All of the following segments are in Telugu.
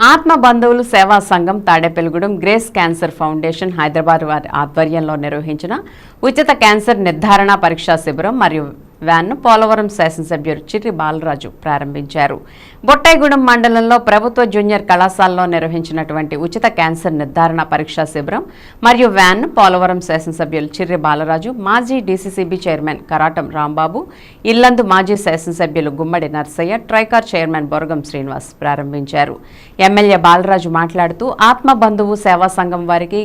ఆత్మ బంధువులు సేవా సంఘం Tadepalligudem Grace cancer foundation Hyderabad వారి ఆధ్వర్యంలో నిర్వహించిన ఉచిత క్యాన్సర్ నిర్ధారణ పరీక్షా శిబిరం మరియు వ్యాన్ను పోలవరం శాసనసభ్యులు చిర్రి బాలరాజు ప్రారంభించారు. బొట్టాయిగూడెం మండలంలో ప్రభుత్వ జూనియర్ కళాశాలలో నిర్వహించినటువంటి ఉచిత క్యాన్సర్ నిర్ధారణ పరీక్షా శిబిరం మరియు వ్యాన్ను పోలవరం శాసనసభ్యులు చిర్రి బాలరాజు మాజీ డీసీసీబీ చైర్మన్ కరాటం రాంబాబు ఇల్లందు మాజీ శాసనసభ్యులు గుమ్మడి నర్సయ్య ట్రైకార్ చైర్మన్ బొరగం శ్రీనివాస్ ప్రారంభించారు. ఎమ్మెల్యే బాలరాజు మాట్లాడుతూ ఆత్మబంధువు సేవా సంఘం వారికి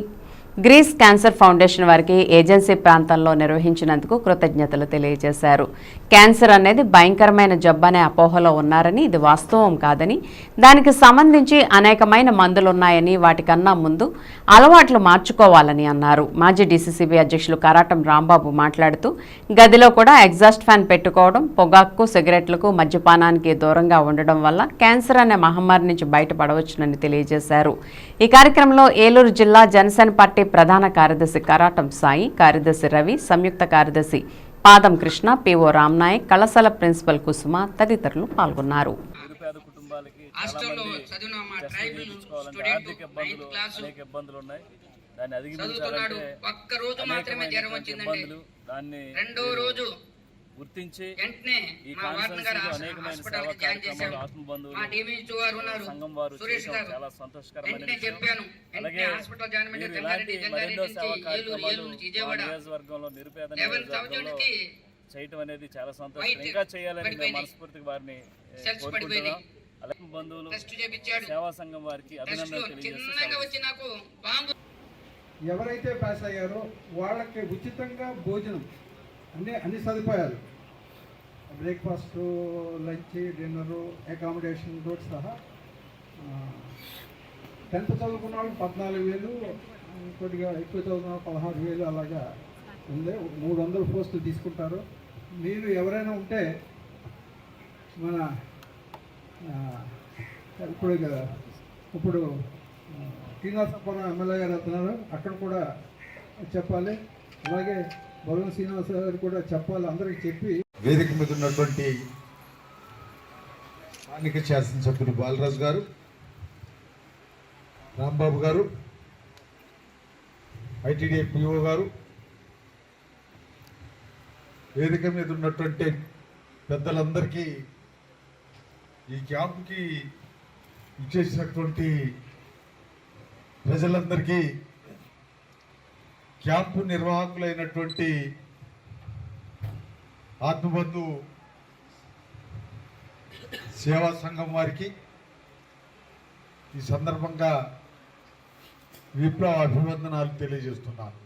గ్రీస్ క్యాన్సర్ ఫౌండేషన్ వారికి ఏజెన్సీ ప్రాంతంలో నిర్వహించినందుకు కృతజ్ఞతలు తెలియజేశారు. క్యాన్సర్ అనేది భయంకరమైన జబ్బనే అపోహలో ఉన్నారని ఇది వాస్తవం కాదని దానికి సంబంధించి అనేకమైన మందులున్నాయని వాటికన్నా ముందు అలవాట్లు మార్చుకోవాలని అన్నారు. మాజీ డీసీసీబీ అధ్యక్షులు కరాటం రాంబాబు మాట్లాడుతూ గదిలో కూడా ఎగ్జాస్ట్ ఫ్యాన్ పెట్టుకోవడం పొగాకు సిగరెట్లకు మద్యపానానికి దూరంగా ఉండడం వల్ల క్యాన్సర్ అనే మహమ్మారి నుంచి బయటపడవచ్చునని తెలియజేశారు. ఈ కార్యక్రమంలో ఏలూరు జిల్లా జనసేన పార్టీ ప్రధాన కార్యదర్శి కరాటం సాయి కార్యదర్శి రవి సంయుక్త కార్యదర్శి పాదం కృష్ణ పిఓ రామ్నాయక్ కళాశాల ప్రిన్సిపల్ కుసుమ తదితరులు పాల్గొన్నారు. దాన్ని గుర్తించి వెంటనే ఈ అనేకమైన హాస్పిటల్ సేవా కార్యక్రమాలు చేశారు. ఆత్మ మా బంధువులు సంఘం వారు సురేష్ చేయడం గారు. చాలా సంతోషకరమైన వెంటనే విషయం. చెప్పాను. అలాగే వెంటనే హాస్పిటల్ జాయిన్ మీరు అయితే ఇలాంటి జంగారెడ్డి మరెన్నో సేవా నుంచి ఏలూరు కార్యక్రమాలు ఏలూరు నుంచి మా విజయవాడ నియోజకవర్గంలో నిరుపేద నియోజకవర్గంలో చేయటం అనేది చాలా సంతోషం ఇంకా చేయాలని మేము. మనస్ఫూర్తిగా వారిని ఏ, సెల్స్ కోరుకుంటున్నాం. పడిపోయినాయి. అలాగే బంధువులు సేవా సంఘం వారికి అభినందనలు తెలియజేస్తూ చిన్నగా సెలవు. వచ్చి నాకు బాంబు ఎవరైతే పాస్ అయ్యారో వాళ్ళకి ఉచితంగా భోజనం. అన్ని అన్ని సదుపాయాలు. బ్రేక్ఫాస్ట్ లంచ్ డిన్నరు అకామిడేషన్ తోటి సహా టెన్త్ చదువుకున్న వాళ్ళు పద్నాలుగు వేలు కొద్దిగా ఎక్కువ చదువుకున్న పదహారు వేలు అలాగా ఉంది మూడు వందల పోస్టులు తీసుకుంటారు. మీరు ఎవరైనా ఉంటే మన ఇప్పుడు ఇప్పుడు శ్రీనివాసపురం ఎమ్మెల్యే గారు వెళ్తున్నారు అక్కడ కూడా చెప్పాలి. అలాగే బొలగం శ్రీనివాస గారు కూడా చెప్పాలి అందరికి చెప్పి. వేదిక మీద ఉన్నటువంటి స్థానిక శాసనసభ్యులు బాలరాజు గారు రాంబాబు గారు ఐటీడీ పిఓ గారు వేదిక మీద ఉన్నటువంటి పెద్దలందరికీ ఈ క్యాంప్కి ఇచ్చేసినటువంటి ప్రజలందరికీ క్యాంపు నిర్వాహకులైనటువంటి ఆత్మబంధు సేవా సంఘం వారికి ఈ సందర్భంగా విప్లవ అభివందనాలు తెలియజేస్తున్నాను.